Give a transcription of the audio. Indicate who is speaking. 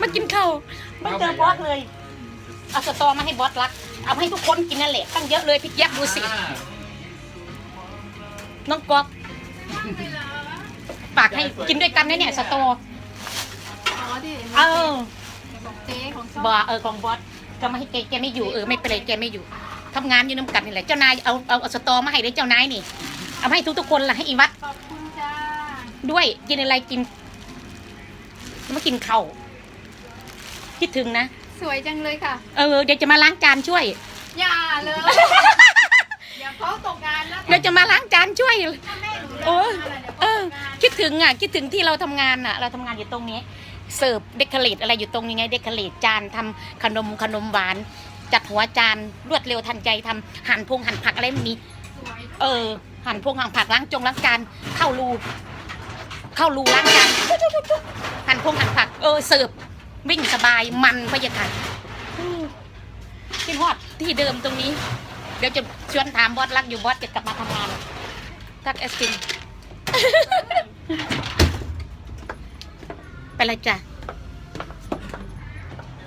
Speaker 1: มากินข้าวมาเจอบอสเลย เอาสตอมาให้บอสรัก เอาให้ทุกคนกินนั่นแหละตั้งเยอะเลยพี่แจ๊บดูสิ
Speaker 2: อ่า
Speaker 1: น้องก๊อกฝากให้กินด้วยกันนะเนี่ยสตอ
Speaker 3: อ๋อที่
Speaker 1: เออ
Speaker 3: ของเจ๊ของช่อง
Speaker 1: บอเออของบอสก็ไม่ให้แกแกไม่อยู่เออไม่เป็นไรแกไม่อยู่ทำงานอยู่น้ำกันนี่แหละเจ้านายเอาเอาเอาสตอมาให้เลยเจ้านายนี่ เอามาให้ทุกทุกๆคนล่ะให้อีวัด
Speaker 3: ขอบคุณจ้า
Speaker 1: ด้วยกินอะไรกินมากินข้าว คิดถึงนะ
Speaker 3: สวยจังเลยค่ะ
Speaker 1: เออ เดี๋ยวจะมาล้างจานช่วย
Speaker 3: อย่าเลย เดี๋ยวเขาตกงานแล้ว
Speaker 1: เดี๋ยวจะมาล้างจานช่วย
Speaker 3: ถ้าแม่หนู
Speaker 1: โอ้
Speaker 3: เลิกงานแล้ว
Speaker 1: เอ
Speaker 3: เดี๋ยวเขาตกงาน
Speaker 1: อคิดถึงอะ คิดถึงที่เราทำงานอะ เราทำงานอยู่ตรงนี้ เสิร์ฟเดคอเรทอะไรอยู่ตรงนี้ไง เดคอเรทจานทำขนมขนมหวาน จัดหัวจานรวดเร็วทันใจทำหั่นพงหั่นผักอะไรไม่มี
Speaker 3: สวย
Speaker 1: เออ หั่นพงหั่นผักล้างจงล้างจานเข้ารู เข้ารูล้างจานหั่นพงหั่นผัก เออเสิร์ฟ วิ่งสบายมันพะยากาศที่ฮอดที่เดิมตรงนี้ เดี๋ยวจะชวนถามบอสรักอยู่บอสจะกลับมาทำงานทักเอสตินไปเลยจ้ะ